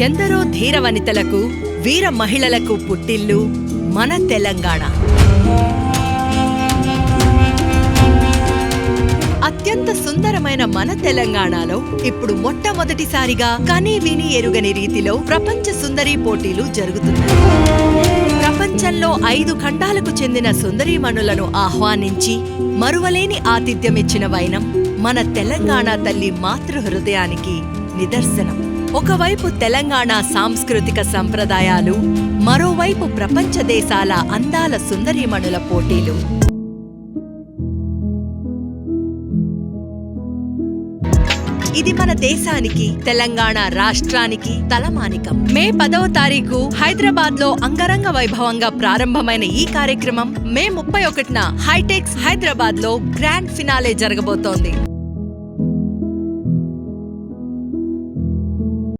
ఎందరో ధీర వనితలకు వీర మహిళలకు పుట్టిల్లు మన తెలంగాణ. అత్యంత సుందరమైన మన తెలంగాణలో ఇప్పుడు మొట్టమొదటిసారిగా కనీ విని ఎరుగని రీతిలో ప్రపంచ సుందరి పోటీలు జరుగుతున్నాయి. ప్రపంచంలో ఐదు ఖండాలకు చెందిన సుందరీమణులను ఆహ్వానించి మరువలేని ఆతిథ్యమిచ్చిన వైనం మన తెలంగాణ తల్లి మాతృ హృదయానికి నిదర్శనం. ఒకవైపు తెలంగాణ సాంస్కృతిక సంప్రదాయాలు మరోవైపు ప్రపంచ దేశాల అందాల సుందరీమణుల పోటీలు. ఇది మన దేశానికి తెలంగాణ రాష్ట్రానికి తలమానికం. మే పదవ తారీఖు హైదరాబాద్లో అంగరంగ వైభవంగా ప్రారంభమైన ఈ కార్యక్రమం మే ముప్పై ఒకటిన హైటెక్స్ హైదరాబాద్లో గ్రాండ్ ఫినాలే జరగబోతోంది.